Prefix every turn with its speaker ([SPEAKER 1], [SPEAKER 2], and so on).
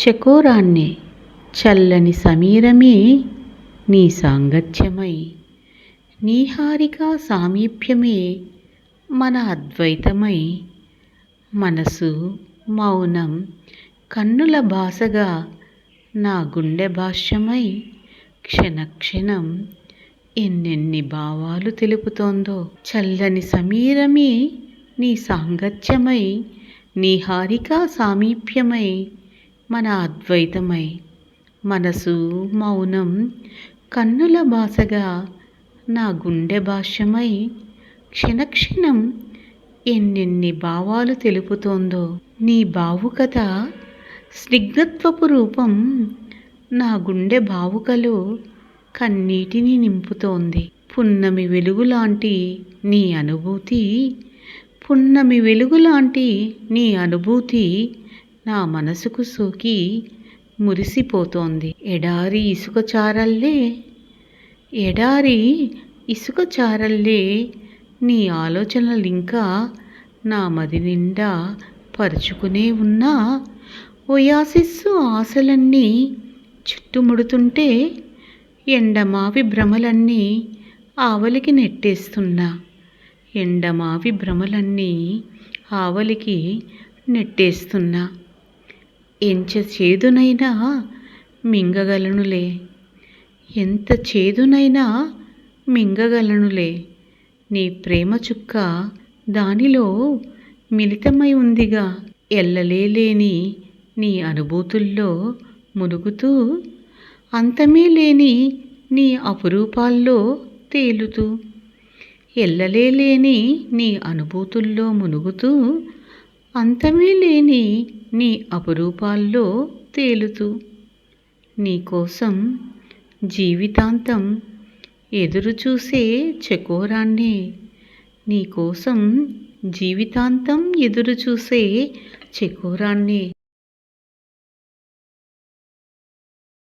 [SPEAKER 1] చకోరాన్ని చల్లని సమీరమే నీ సాంగత్యమై. నీహారికా సామీప్యమే మన అద్వైతమై. మనసు మౌనం కన్నుల భాషగా నా గుండె భాష్యమై. క్షణక్షణం ఎన్నెన్ని భావాలు తెలుపుతోందో. చల్లని సమీరమే నీ సాంగత్యమై. నీహారికా సామీప్యమై మన అద్వైతమై మనసు మౌనం కన్నుల భాషగా నా గుండె భాష్యమై క్షణక్షణం ఎన్నెన్ని భావాలు తెలుపుతోందో నీ భావుకత స్నిగ్ధత్వపు రూపం నా గుండె భావుకలో కన్నీటిని నింపుతోంది. పున్నమి వెలుగులాంటి నీ అనుభూతి పున్నమి వెలుగులాంటి నీ అనుభూతి నా మనసుకు సోకి మురిసిపోతోంది. ఎడారి ఇసుక చారల్లే ఎడారి ఇసుక చారల్లే నీ ఆలోచనలింకా నా మది నిండా పరుచుకునే ఉన్నా ఓయాసిస్సు ఆశలన్నీ చుట్టుముడుతుంటే ఎండమావి భ్రమలన్నీ ఆవలికి నెట్టేస్తున్నా. ఎండమావి భ్రమలన్నీ ఆవలికి నెట్టేస్తున్నా. ఎంచ చేదునైనా మింగగలనులే. ఎంత చేదునైనా మింగగలనులే. నీ ప్రేమ చుక్క దానిలో మిళితమై ఉందిగా. ఎల్లలేని నీ అనుభూతుల్లో మునుగుతూ అంతమే లేని నీ అపురూపాల్లో తేలుతూ. ఎల్లలేని నీ అనుభూతుల్లో మునుగుతూ అంతమే లేని నీ అపురూపాల్లో తేలుతూ నీకోసం జీవితాంతం ఎదురుచూసే చకోరాన్నే నీకోసం జీవితాంతం ఎదురు చూసే చకోరాన్నే.